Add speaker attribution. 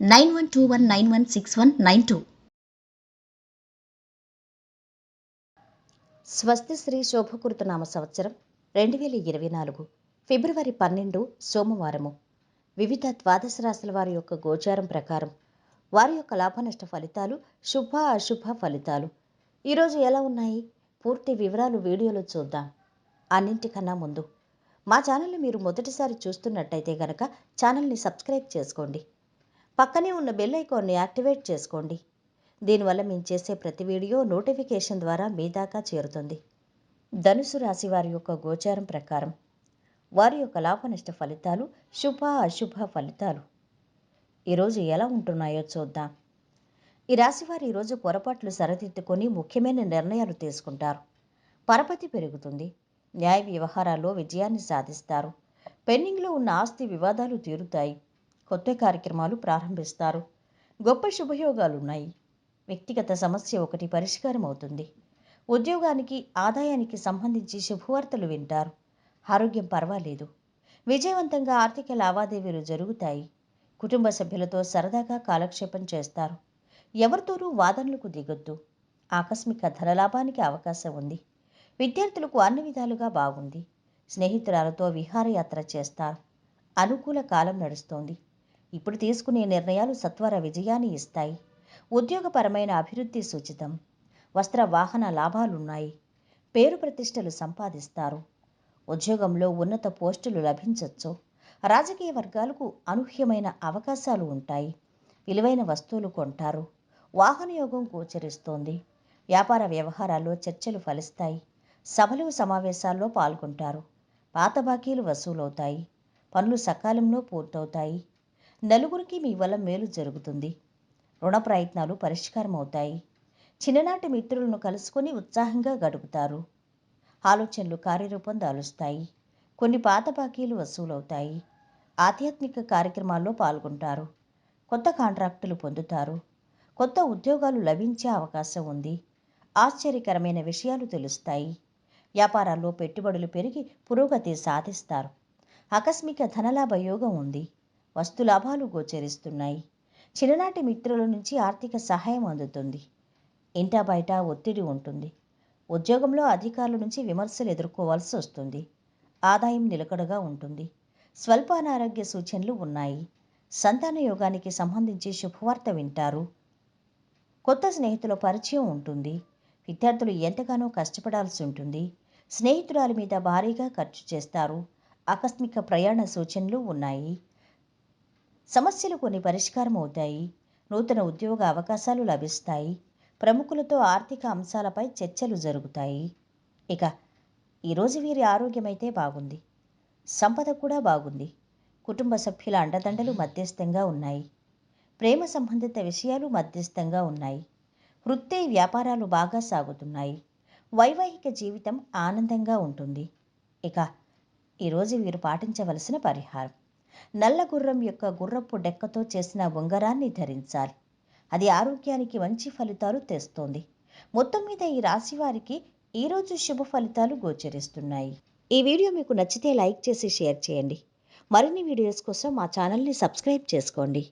Speaker 1: nine one two one nine one six one nine two. స్వస్తి శ్రీ శోభకృతనామ సంవత్సరం రెండు వేల ఇరవై నాలుగు ఫిబ్రవరి పన్నెండు సోమవారము. వివిధ ద్వాదశ రాశుల వారి యొక్క గోచారం ప్రకారం వారి యొక్క లాభనష్ట ఫలితాలు శుభ అశుభ ఫలితాలు. ఈరోజు ఎలా ఉన్నాయి? పూర్తి వివరాలు వీడియోలో చూద్దాం. అన్నింటికన్నా ముందు మా ఛానల్ని మీరు మొదటిసారి చూస్తున్నట్టయితే గనక ఛానల్ని సబ్స్క్రైబ్ చేసుకోండి. పక్కనే ఉన్న బెల్ ఐకాన్ని యాక్టివేట్ చేసుకోండి. దీనివల్ల మేము చేసే ప్రతి వీడియో నోటిఫికేషన్ ద్వారా మీ దాకా చేరుతుంది. ధనుసు రాశి వారి యొక్క గోచారం ప్రకారం వారి యొక్క లాభనష్ట ఫలితాలు శుభ అశుభ ఫలితాలు. ఈరోజు ఎలా ఉంటున్నాయో చూద్దాం. ఈ రాశివారు ఈరోజు పొరపాట్లు సరిదిద్దుకొని ముఖ్యమైన నిర్ణయాలు తీసుకుంటారు. పరపతి పెరుగుతుంది. న్యాయ వ్యవహారాల్లో విజయాన్ని సాధిస్తారు. పెండింగ్లో ఉన్న ఆస్తి వివాదాలు తీరుతాయి. కొత్త కార్యక్రమాలు ప్రారంభిస్తారు. గొప్ప శుభయోగాలు ఉన్నాయి వ్యక్తిగత సమస్య ఒకటి పరిష్కారం అవుతుంది ఉద్యోగానికి ఆదాయానికి సంబంధించి శుభవార్తలు వింటారు. ఆరోగ్యం పర్వాలేదు. విజయవంతంగా ఆర్థిక లావాదేవీలు జరుగుతాయి. కుటుంబ సభ్యులతో సరదాగా కాలక్షేపం చేస్తారు. ఎవరితోనూ వాదనలకు దిగొద్దు. ఆకస్మిక ధనలాభానికి అవకాశం ఉంది. విద్యార్థులకు అన్ని విధాలుగా బాగుంది. స్నేహితురాలతో విహారయాత్ర చేస్తారు. అనుకూల కాలం నడుస్తోంది. ఇప్పుడు తీసుకునే నిర్ణయాలు సత్వర విజయాన్ని ఇస్తాయి. ఉద్యోగపరమైన అభివృద్ధి సూచితం. వస్త్ర వాహన లాభాలున్నాయి. పేరు ప్రతిష్టలు సంపాదిస్తారు. ఉద్యోగంలో ఉన్నత పోస్టులు లభించవచ్చు రాజకీయ వర్గాలకు అనూహ్యమైన అవకాశాలు ఉంటాయి. విలువైన వస్తువులు కొంటారు. వాహనయోగం గోచరిస్తోంది. వ్యాపార వ్యవహారాల్లో చర్చలు ఫలిస్తాయి. సభలు సమావేశాల్లో పాల్గొంటారు. పాత బాకీలు వసూలవుతాయి. పనులు సకాలంలో పూర్తవుతాయి. నలుగురికి మీ వల్ల మేలు జరుగుతుంది. రుణ ప్రయత్నాలు పరిష్కారం అవుతాయి చిన్ననాటి మిత్రులను కలుసుకొని ఉత్సాహంగా గడుపుతారు. ఆలోచనలు కార్యరూపం దాలుస్తాయి. కొన్ని పాత బాకీలు వసూలవుతాయి. ఆధ్యాత్మిక కార్యక్రమాల్లో పాల్గొంటారు. కొత్త కాంట్రాక్టులు పొందుతారు. కొత్త ఉద్యోగాలు లభించే అవకాశం ఉంది. ఆశ్చర్యకరమైన విషయాలు తెలుస్తాయి. వ్యాపారాల్లో పెట్టుబడులు పెరిగి పురోగతి సాధిస్తారు. ఆకస్మిక ధనలాభ యోగం ఉంది. వస్తు లాభాలు గోచరిస్తున్నాయి. చిన్ననాటి మిత్రుల నుంచి ఆర్థిక సహాయం అందుతుంది. ఇంటా బయట ఒత్తిడి ఉంటుంది. ఉద్యోగంలో అధికారుల నుంచి విమర్శలు ఎదుర్కోవాల్సి వస్తుంది. ఆదాయం నిలకడగా ఉంటుంది. స్వల్ప అనారోగ్య సూచనలు ఉన్నాయి. సంతాన యోగానికి సంబంధించి శుభవార్త వింటారు. కొత్త స్నేహితుల పరిచయం ఉంటుంది. విద్యార్థులు ఎంతగానో కష్టపడాల్సి ఉంటుంది. స్నేహితురాలి మీద భారీగా ఖర్చు చేస్తారు. ఆకస్మిక ప్రయాణ సూచనలు ఉన్నాయి. సమస్యలు కొన్ని పరిష్కారం అవుతాయి నూతన ఉద్యోగ అవకాశాలు లభిస్తాయి ప్రముఖులతో ఆర్థిక అంశాలపై చర్చలు జరుగుతాయి. ఇక ఈరోజు వీరి ఆరోగ్యం అయితే బాగుంది సంపద కూడా బాగుంది కుటుంబ సభ్యుల అండదండలు మధ్యస్థంగా ఉన్నాయి ప్రేమ సంబంధిత విషయాలు మధ్యస్థంగా ఉన్నాయి వృత్తి వ్యాపారాలు బాగా సాగుతున్నాయి వైవాహిక జీవితం ఆనందంగా ఉంటుంది. ఇక ఈరోజు వీరు పాటించవలసిన పరిహారం. నల్ల గుర్రం యొక్క గుర్రపు డెక్కతో చేసిన ఉంగరాన్ని ధరించాలి. అది ఆరోగ్యానికి మంచి ఫలితాలు తెస్తోంది. మొత్తం మీద ఈ రాశి వారికి ఈరోజు శుభ ఫలితాలు గోచరిస్తున్నాయి. ఈ వీడియో మీకు నచ్చితే లైక్ చేసి షేర్ చేయండి. మరిన్ని వీడియోస్ కోసం మా ఛానల్ని సబ్స్క్రైబ్ చేసుకోండి.